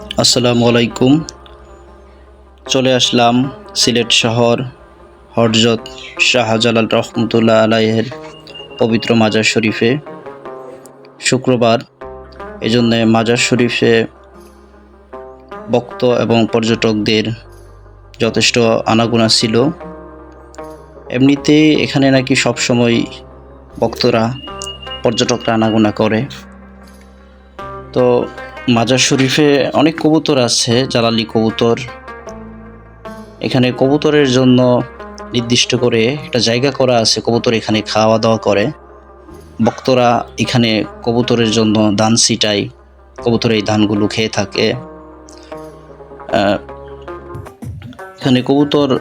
আসসালামু আলাইকুম। চলে আসলাম সিলেট শহর হরজত শাহজালাল রহমতুল্লাহ আলাইয়ের পবিত্র মাজার শরীফে। শুক্রবার, এজন্য মাজার শরীফে ভক্ত এবং পর্যটকদের যথেষ্ট আনাগোনা ছিল। এমনিতে এখানে নাকি সবসময় ভক্তরা, পর্যটকরা আনাগোনা করে। তো মাজার শরীফে অনেক কবুতর আছে, জালালি কবুতর। এখানে কবুতরের জন্য নির্দিষ্ট করে একটা জায়গা করা আছে, কবুতর এখানে খাওয়া দাওয়া করে। ভক্তরা এখানে কবুতরের জন্য ধান ছিটায়, কবুতর এই ধানগুলো খেয়ে থাকে। এখানে কবুতর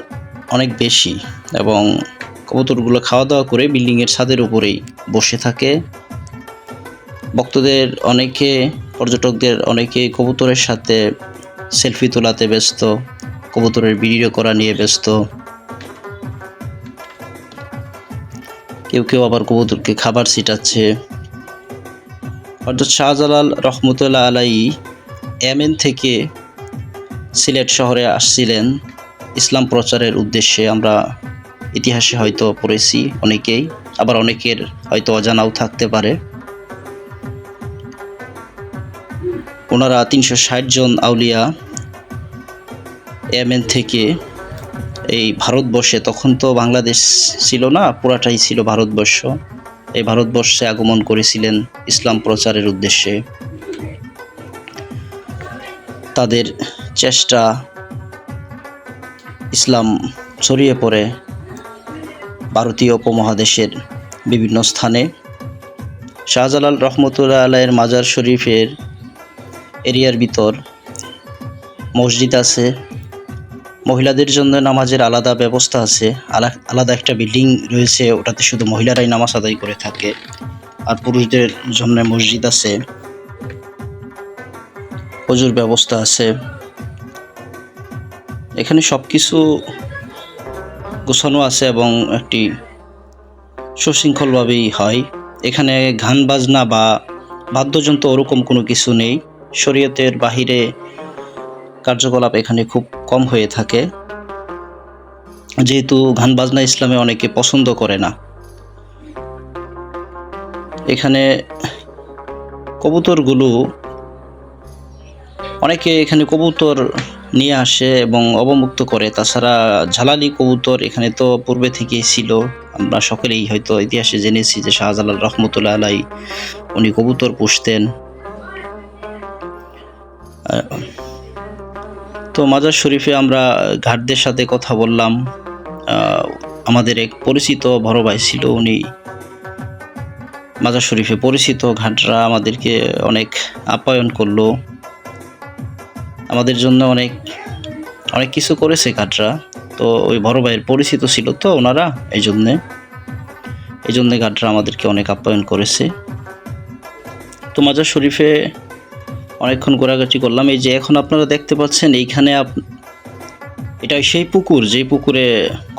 অনেক বেশি এবং কবুতরগুলো খাওয়া দাওয়া করে বিল্ডিংয়ের ছাদের উপরেই বসে থাকে। ভক্তদের অনেকে পর্যটকদের অনেকেই কবুতরের সাথে সেলফি তোলাতে ব্যস্ত, কবুতরের ভিডিও করা নিয়ে ব্যস্ত। কেউ কেউ আবার কবুতরকে খাবার ছিটাচ্ছে। অর্থাৎ শাহজালাল রহমতুল্লাহ আলাই এমএন থেকে সিলেট শহরে আসছিলেন। ইসলাম প্রচারের উদ্দেশ্যে আমরা ইতিহাসে হয়তো পড়েছি অনেকেই, আবার অনেকের হয়তো অজানাও থাকতে পারে। ওনারা তিনশো ষাট জন আউলিয়া এমএন থেকে এই ভারতবর্ষে, তখন তো বাংলাদেশ ছিল না, পুরাটাই ছিল ভারতবর্ষ। এই ভারতবর্ষে আগমন করেছিলেন ইসলাম প্রচারের উদ্দেশ্যে। তাদের চেষ্টা ইসলাম ছড়িয়ে পড়ে ভারতীয় উপমহাদেশের বিভিন্ন স্থানে। শাহজালাল রহমতুল্লাহ আলাইয়ের মাজার শরীফের এরিয়ার ভিতর মসজিদ আছে। মহিলাদের জন্য নামাজের আলাদা ব্যবস্থা আছে। আলা- আলাদা একটা বিল্ডিং রয়েছে, ওটাতে শুধু মহিলারাই নামাজ আদায় করে থাকে আর পুরুষদের জন্য মসজিদ আছে। প্রচুর ব্যবস্থা আছে। এখানে সব কিছু গোছানো আছে এবং একটি সুশৃঙ্খলভাবেই হয়। এখানে গান বাজনা বা বাদ্যযন্ত্র ওরকম কোনো কিছু নেই। শরীয়তের বাহিরে কার্যকলাপ এখানে খুব কম হয়ে থাকে। যেহেতু গান বাজনা ইসলামে অনেকে পছন্দ করে না। এখানে কবুতরগুলো অনেকে এখানে কবুতর নিয়ে আসে এবং অবমুক্ত করে। তাছাড়া ঝালালি কবুতর এখানে তো পূর্বে থেকেই ছিল। আমরা সকলেই হয়তো ইতিহাসে জেনেছি যে শাহজালাল রহমতুল্লাহ আলাই উনি কবুতর পুষতেন। তো মাজার শরীফে আমরা ঘাটদের সাথে কথা বললাম। আমাদের এক পরিচিত বড় ভাই ছিল, উনি মাজার শরীফে পরিচিত। ঘাটরা আমাদেরকে অনেক আপ্যায়ন করল। আমাদের জন্য অনেক অনেক কিছু করেছে ঘাটরা। তো ওই বড় ভাইয়ের পরিচিত ছিল তো ওনারা, এই জন্যে এই জন্যে ঘাটরা আমাদেরকে অনেক আপ্যায়ন করেছে। তো মাজার শরীফে অনেকক্ষণ ঘোরাঘুরি করলাম। এই যে এখন আপনারা দেখতে পাচ্ছেন, এইখানে এটা সেই পুকুর যে পুকুরে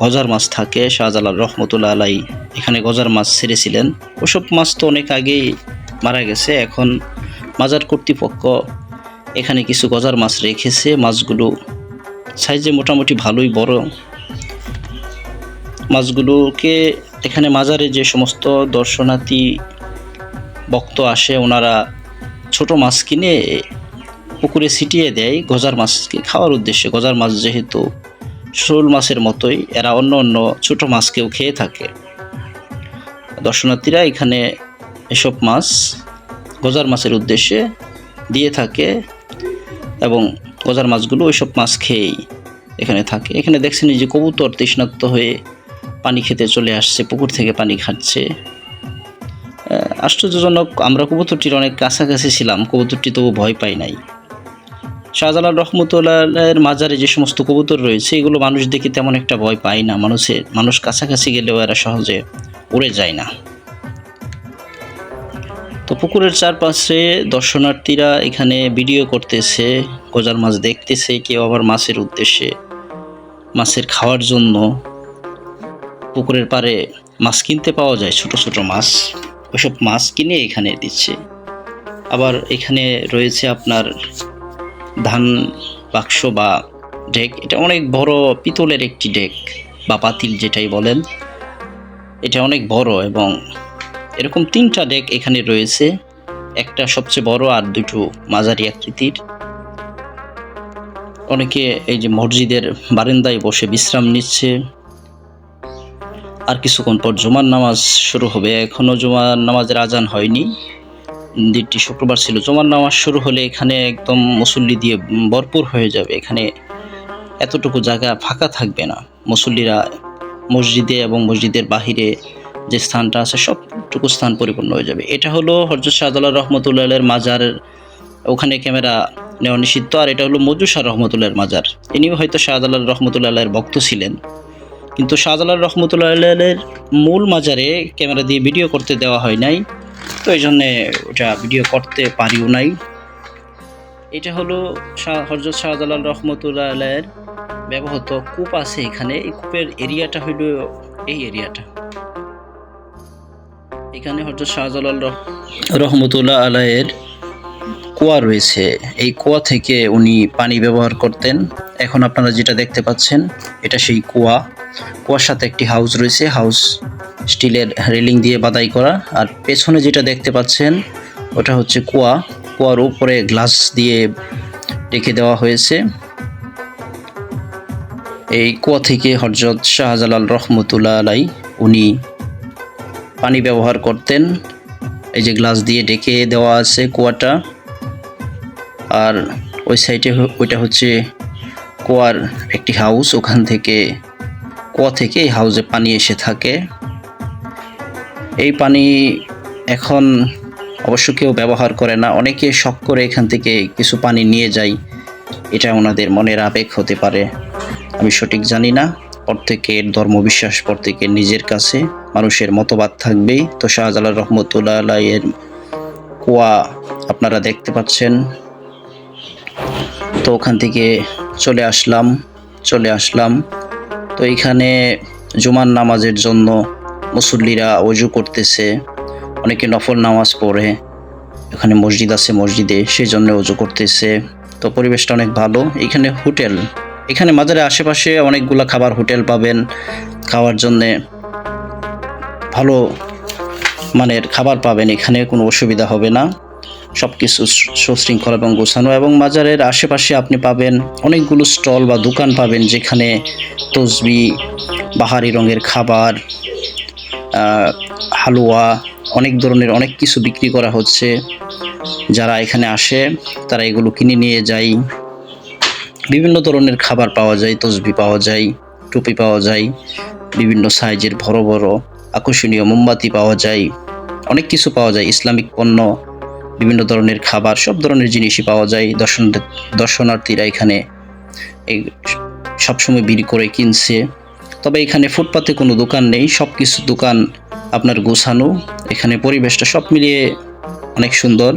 গজার মাছ থাকে, শাহজালাল রহমতুল্লাহ আলাই এখানে গজার মাছ ছেড়েছিলেন। ওসব মাছ তো অনেক আগেই মারা গেছে, এখন মাজার কর্তৃপক্ষ এখানে কিছু গজার মাছ রেখেছে। মাছগুলো সাইজে মোটামুটি ভালোই বড়। মাছগুলোকে এখানে মাজারে যে সমস্ত দর্শনার্থী, ভক্ত আসে, ওনারা ছোট মাছ কিনে পুকুরে ছিটিয়ে দেয়। গজার মাছকে খাওয়ার উদ্দেশ্যে। গজার মাছ যেহেতু শোল মাছের মতোই, এরা অন্য অন্য ছোট মাছকেও খেয়ে থাকে। দর্শনার্থীরা এখানে এসব মাছ গজার মাছের উদ্দেশ্যে দিয়ে থাকে এবং গজার মাছগুলো ওইসব মাছ খেয়েই এখানে থাকে। এখানে দেখছেন যে কবুতর তৃষ্ণাক্ত হয়ে পানি খেতে চলে আসছে, পুকুর থেকে পানি খাচ্ছে। আশ্চর্যজনক, আমরা কবুতরটির অনেক কাছাকাছি ছিলাম, কবুতরটি তবু ভয় পাই নাই। শাহজালাল রহমতুল্লাহের মাজারে যে সমস্ত কবুতর রয়েছে, এগুলো মানুষ দেখে তেমন একটা ভয় পায় না। মানুষের মানুষ কাছাকাছি গেলেও এরা সহজে উড়ে যায় না। তো পুকুরের চারপাশে দর্শনার্থীরা এখানে ভিডিও করতেছে, গোজার মাছ দেখতেছে, কেউ আবার মাছের উদ্দেশ্যে মাছের খাওয়ার জন্য পুকুরের পাড়ে মাছ কিনতে পাওয়া যায়, ছোট ছোট মাছ। ওইসব মাছ কিনে এখানে দিচ্ছে। আবার এখানে রয়েছে আপনার ধান বাক্স বা ডেক। এটা অনেক বড় পিতলের একটি ডেক বা পাতিল যেটাই বলেন। এটা অনেক বড় এবং এরকম তিনটা ডেক এখানে রয়েছে। একটা সবচেয়ে বড় আর দুটো মাঝারি আকৃতির। অনেকে এই যে মসজিদের বারান্দায় বসে বিশ্রাম নিচ্ছে। আর কিছুক্ষণ পর জুমার নামাজ শুরু হবে। এখনও জুমার নামাজের আজান হয়নি। দিনটি শুক্রবার ছিল। জুমার নামাজ শুরু হলে এখানে একদম মুসল্লি দিয়ে ভরপুর হয়ে যাবে। এখানে এতটুকু জায়গা ফাঁকা থাকবে না। মুসল্লিরা মসজিদে এবং মসজিদের বাহিরে যে স্থানটা আছে, সবটুকু স্থান পরিপূর্ণ হয়ে যাবে। এটা হলো হরজত শাহজালাল রহমতুল্লাহের মাজার। ওখানে ক্যামেরা নেওয়া নিষিদ্ধ। আর এটা হলো মজুসা রহমতুল্লাহের মাজার। ইনিও হয়তো শাহজালাল রহমতুল্লাহের ভক্ত ছিলেন। কিন্তু শাহজালাল রহমতুল্লাহের মূল মাজারে ক্যামেরা দিয়ে ভিডিও করতে দেওয়া হয় নাই। তো এই জন্যে ওটা ভিডিও করতে পারিও নাই। এটা হলো শাহ হরজত শাহজালাল রহমতুল্লাহের ব্যবহৃত কূপ আছে এখানে। এই কূপের এরিয়াটা হইল এই এরিয়াটা। এখানে হরজত শাহজালাল রহ- রহমতুল্লাহ আলাইয়ের কুয়া রয়েছে। এই কুয়া থেকে উনি পানি ব্যবহার করতেন। এখন আপনারা যেটা দেখতে পাচ্ছেন, এটা সেই কুয়া। কুয়ার সাথে একটি হাউস রয়েছে। হাউস স্টিলের রেলিং দিয়ে বাদাই করা। আর পেছনে যেটা দেখতে পাচ্ছেন, ওটা হচ্ছে কুয়া। কুয়ার উপরে গ্লাস দিয়ে রেখে দেওয়া হয়েছে। এই কুয়া থেকে হরজত শাহজালাল রহমতুল্লাহ আলাই উনি পানি ব্যবহার করতেন। এই যে গ্লাস দিয়ে ডেকে দেওয়া আছে কুয়াটা। আর ওই সাইডে ওইটা হচ্ছে কুয়ার একটি হাউস ওখান থেকে কুয়া থেকে এই হাউসে পানি এসে থাকে। এই পানি এখন অবশ্য কেউ ব্যবহার করে না। অনেকে শখ করে এখান থেকে কিছু পানি নিয়ে যায়। এটা ওনাদের মনের আবেগ হতে পারে। আমি সঠিক জানি না। প্রত্যেকের ধর্মবিশ্বাস প্রত্যেকের নিজের কাছে। মানুষের মতবাদ থাকবেই। তো শাহজালাল রহমতুল্লাহ কুয়া আপনারা দেখতে পাচ্ছেন। তো ওখান থেকে চলে আসলাম চলে আসলাম। তো এখানে জুমার নামাজের জন্য মুসল্লিরা অজু করতেছে, অনেকে নফল নামাজ পড়ে, এখানে মসজিদ আছে মসজিদে সেই জন্য অজু করতেছে। তো পরিবেশটা অনেক ভালো। এখানে হোটেল, এখানে মাজারের আশেপাশে অনেকগুলা খাবার হোটেল পাবেন। খাওয়ার জন্যে ভালো মানের খাবার পাবেন, এখানে কোনো অসুবিধা হবে না। সব কিছু সুশৃঙ্খল এবং গোছানো এবং মাজারের আশেপাশে আপনি পাবেন অনেকগুলো স্টল বা দোকান পাবেন যেখানে তসবি, বাহারি রঙের খাবার হালুয়া, অনেক ধরনের অনেক কিছু বিক্রি করা হচ্ছে। যারা এখানে আসে, তারা এগুলো কিনে নিয়ে যায় বিভিন্ন ধরনের খাবার পাওয়া যায়, তসবি পাওয়া যায়, টুপি পাওয়া যায়, বিভিন্ন সাইজের বড় বড় আকর্ষণীয় মোমবাতি পাওয়া যায়, অনেক কিছু পাওয়া যায়, ইসলামিক পণ্য। বিভিন্ন ধরনের খাবার, সব ধরনের জিনিসই পাওয়া যায়। দর্শন, দর্শনার্থীরা এখানে এই সবসময় ভিড় করে কিনছে। তবে এখানে ফুটপাতে কোনো দোকান নেই সব কিছু দোকান আপনার গোছানো। এখানে পরিবেশটা সব মিলিয়ে অনেক সুন্দর।